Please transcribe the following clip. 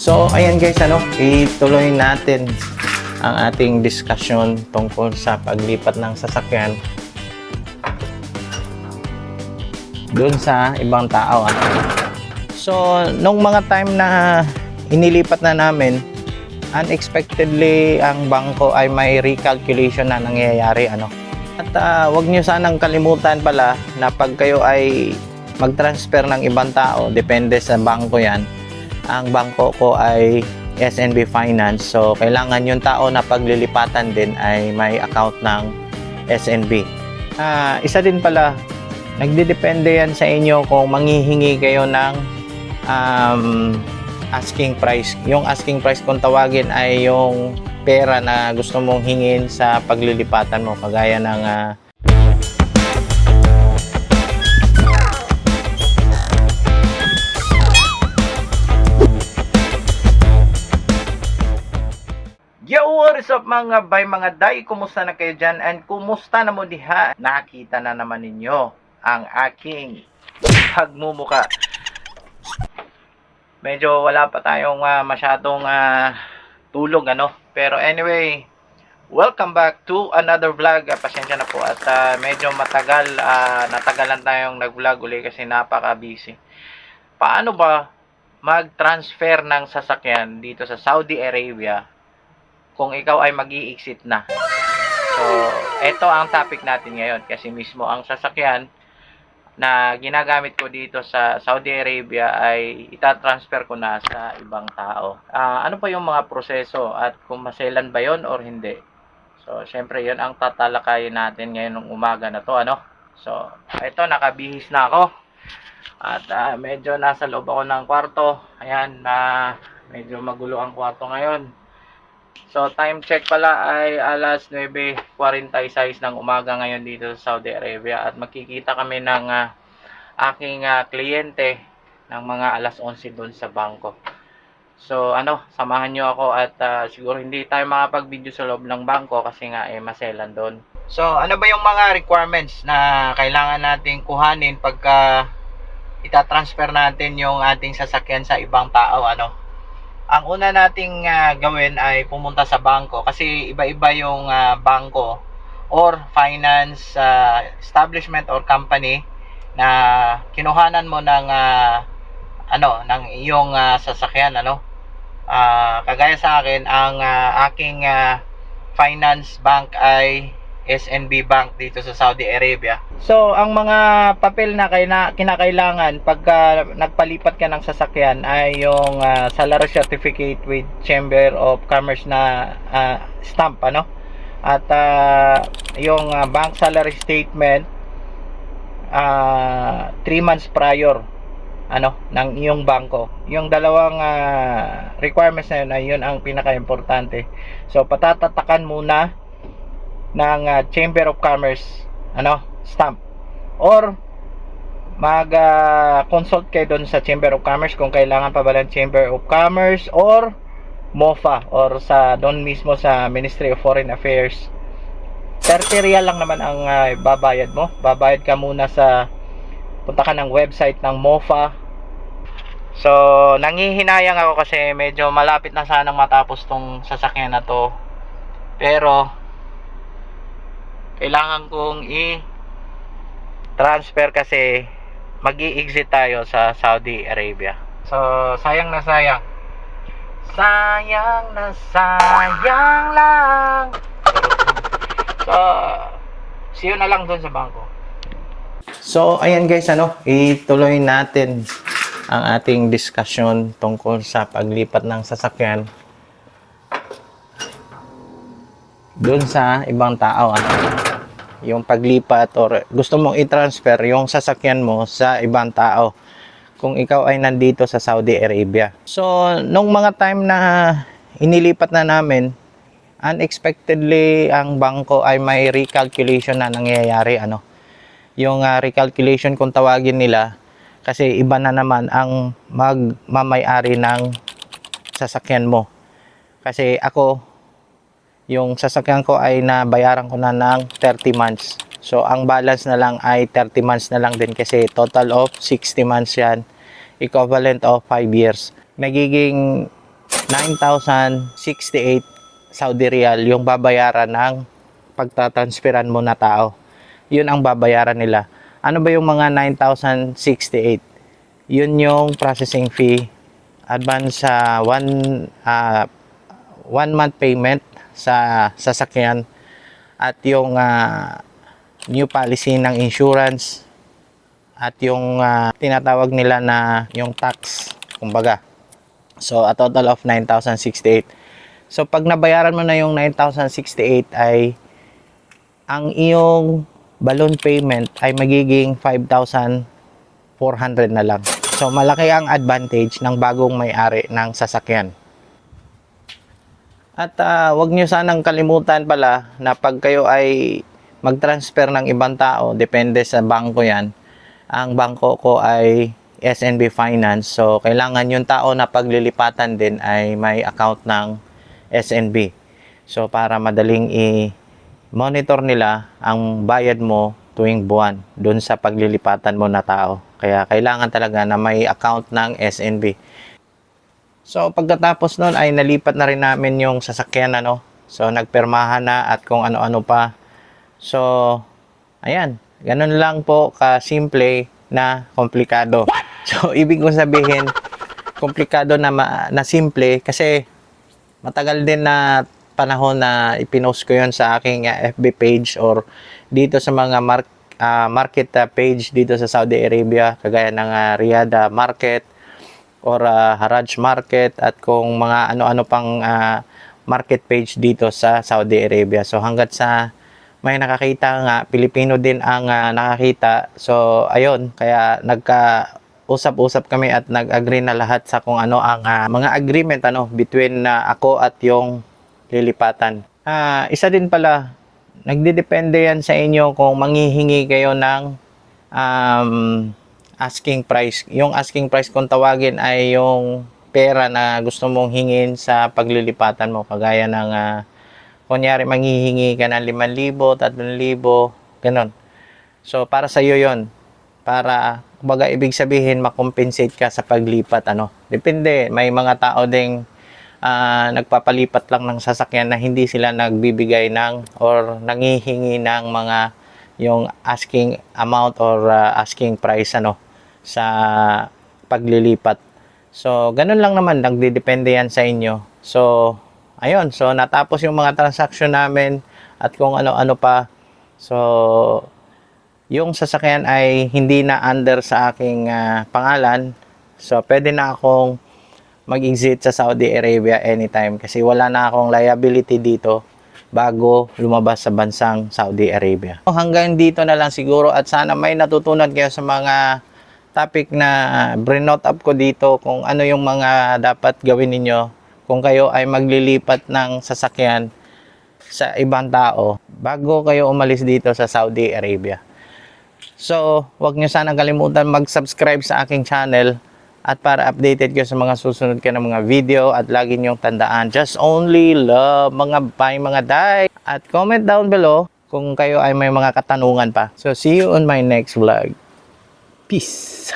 So, ayan guys, ano, ituloy natin ang ating discussion tungkol sa paglipat ng sasakyan doon sa ibang tao. Ano. So, nung mga time na inilipat na namin, unexpectedly ang bangko ay may recalculation na nangyayari. Ano. At ah, wag nyo sanang kalimutan pala na pag kayo ay mag-transfer ng ibang tao, depende sa bangko yan, ang bangko ko ay SNB Finance. So, kailangan yung tao na paglilipatan din ay may account ng SNB. Ah, isa din pala, nagdidepende yan sa inyo kung manghihingi kayo ng um, asking price. Yung asking price kung tawagin ay yung pera na gusto mong hingin sa paglilipatan mo. Kagaya ng ah, Yo, what is up mga bay, mga day? Kumusta na kayo dyan? And kumusta na mo diha? Nakita na naman ninyo ang aking pagmumuka. Medyo wala pa tayong ah, masyadong ah, tulog, ano? Pero anyway, welcome back to another vlog. Ah, pasensya na po at ah, medyo matagal, ah, natagalan tayong nag-vlog uli kasi napaka-busy. Paano ba mag-transfer ng sasakyan dito sa Saudi Arabia kung ikaw ay mag exit na. So, ito ang topic natin ngayon kasi mismo ang sasakyan na ginagamit ko dito sa Saudi Arabia ay itatransfer ko na sa ibang tao. Ah, ano pa yung mga proseso at kung maselan ba yon or hindi? So, syempre yon ang tatalakayin natin ngayon ng umaga na to, ano? So, ito nakabihis na ako. At ah, medyo nasa loob ako ng kwarto. Ayan, na medyo magulo ang kwarto ngayon. So, time check pala ay alas 9.46 ng umaga ngayon dito sa Saudi Arabia at makikita kami ng ah, aking ah, kliyente ng mga alas 11 doon sa bangko. So, ano, samahan nyo ako at ah, siguro hindi tayo makapag-video sa loob ng bangko kasi nga eh, maselan doon. So, ano ba yung mga requirements na kailangan nating kuhanin pagka itatransfer natin yung ating sasakyan sa ibang tao, ano? Ang una nating ah, gawin ay pumunta sa bangko kasi iba-iba yung ah, bangko or finance ah, establishment or company na kinuhanan mo ng ah, ano ng iyong ah, sasakyan ano? Ah, kagaya sa akin ang ah, aking ah, finance bank ay SNB Bank dito sa Saudi Arabia. So, ang mga papel na kinakailangan pagka nagpalipat ka ng sasakyan ay yung ah, salary certificate with Chamber of Commerce na ah, stamp ano. At ah, yung ah, bank salary statement 3 months prior ano ng iyong bangko. Yung dalawang ah, requirements na yun ay yun ang pinaka-importante. So patatatakan muna ng ah, Chamber of Commerce ano stamp. Or mag ah, consult kayo doon sa Chamber of Commerce kung kailangan pa ba ng Chamber of Commerce or MOFA or sa doon mismo sa Ministry of Foreign Affairs. 30 real lang naman ang ah, babayad mo. Babayad ka muna sa punta ka ng website ng MOFA so nangihinayang ako kasi medyo malapit na sanang matapos tong sasakyan na to. Pero kailangan kong i transfer kasi mag exit tayo sa Saudi Arabia. So sayang na sayang. Sayang na sayang lang. So see you na lang doon sa bangko. So ayan guys ano ituloy natin ang ating discussion tungkol sa paglipat ng sasakyan doon sa ibang tao ano yung paglipat or gusto mong i-transfer yung sasakyan mo sa ibang tao kung ikaw ay nandito sa Saudi Arabia. So, nung mga time na inilipat na namin, unexpectedly ang bangko ay may recalculation na nangyayari ano. Yung ah, recalculation kung tawagin nila kasi iba na naman ang magmamay-ari ng sasakyan mo. Kasi ako yung sasakyan ko ay nabayaran ko na ng 30 months. So, ang balance na lang ay 30 months na lang din kasi total of 60 months yan. Equivalent of 5 years. Nagiging 9,068 Saudi Riyal yung babayaran ng pagtatransferan mo na tao. Yun ang babayaran nila. Ano ba yung mga 9,068? Yun yung processing fee, advance sa one, ah, one month payment sa sasakyan at yung ah, new policy ng insurance at yung ah, tinatawag nila na yung tax, kumbaga. So, a total of 9,068. So, pag nabayaran mo na yung 9,068 ay ang iyong balloon payment ay magiging 5,400 na lang. So, malaki ang advantage ng bagong may-ari ng sasakyan. At ah, wag nyo sanang kalimutan pala na pag kayo ay mag-transfer ng ibang tao, depende sa bangko yan. Ang bangko ko ay SNB Finance. So, kailangan yung tao na paglilipatan din ay may account ng SNB. So, para madaling i-monitor nila ang bayad mo tuwing buwan dun sa paglilipatan mo na tao. Kaya kailangan talaga na may account ng SNB. So pagkatapos nun ay nalipat na rin namin yung sasakyan ano. So nagpermahan na at kung ano-ano pa. So ayan, ganun lang po ka-simple na komplikado. So ibig kong sabihin komplikado na ma- na simple kasi matagal din na panahon na ipinost ko yon sa aking uh, FB page or dito sa mga mar- ah, market ah, page dito sa Saudi Arabia kagaya ng uh, Riyadh ah, market or ah, Haraj market at kung mga ano-ano pang ah, market page dito sa Saudi Arabia. So hanggat sa may nakakita nga, Pilipino din ang ah, nakakita. So ayun, kaya nagka usap-usap kami at nag-agree na lahat sa kung ano ang ah, mga agreement ano between na ako at yung lilipatan. Ah, isa din pala, nagdidepende yan sa inyo kung manghihingi kayo ng um, asking price. Yung asking price kung tawagin ay yung pera na gusto mong hingin sa paglilipatan mo. Kagaya ng, ah, kunyari, manghihingi ka ng 5,000, 3,000, ganun. So, para sa iyo yon Para, kumbaga, ibig sabihin, makompensate ka sa paglipat, ano. Depende. May mga tao ding ah, nagpapalipat lang ng sasakyan na hindi sila nagbibigay ng or nangihingi ng mga yung asking amount or ah, asking price ano sa paglilipat. So, ganun lang naman, nagdidepende yan sa inyo. So, ayun, so natapos yung mga transaction namin at kung ano-ano pa. So, yung sasakyan ay hindi na under sa aking ah, pangalan. So, pwede na akong mag-exit sa Saudi Arabia anytime kasi wala na akong liability dito bago lumabas sa bansang Saudi Arabia. Hanggang dito na lang siguro at sana may natutunan kayo sa mga topic na brinote up ko dito kung ano yung mga dapat gawin ninyo kung kayo ay maglilipat ng sasakyan sa ibang tao bago kayo umalis dito sa Saudi Arabia. So, wag nyo sana kalimutan mag-subscribe sa aking channel at para updated kayo sa mga susunod ka ng mga video at lagi nyong tandaan, just only love mga bay, mga day. At comment down below kung kayo ay may mga katanungan pa. So, see you on my next vlog. Peace!